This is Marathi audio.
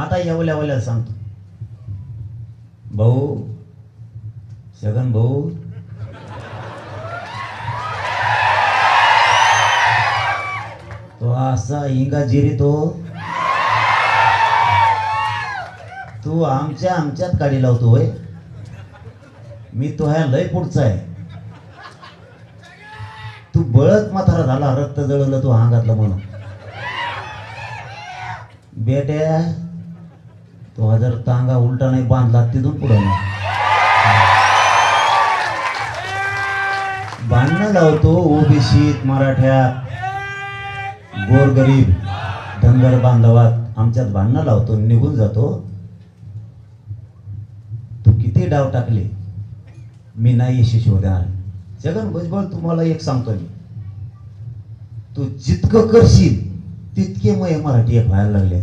आता येवल्या सांगतो. भाऊ सगन भाऊ. तो असा इंगा जिरी तो हो. तू आमच्या आमच्यात गाडी लावतो होय. मी तो ह्या लय पुढचा आहे. तू बळत म्हातारा झाला रक्त जळलं तू अंगातलं म्हणून. बेट्या तो हजार तांगा उलटा नाही बांधला तिथून पुढं नाही. भांडणं लावतो ओबीसीत मराठ्यात. गोरगरीब धनगर बांधवात. आमच्यात भांडणं लावतो निघून जातो. तू किती डाव टाकले? मी नाही यशस्वी होणार जगन भुजबळ तुम्हाला एक सांगतो मी. तू जितकं करशील तितके मग मराठी एक व्हायला लागले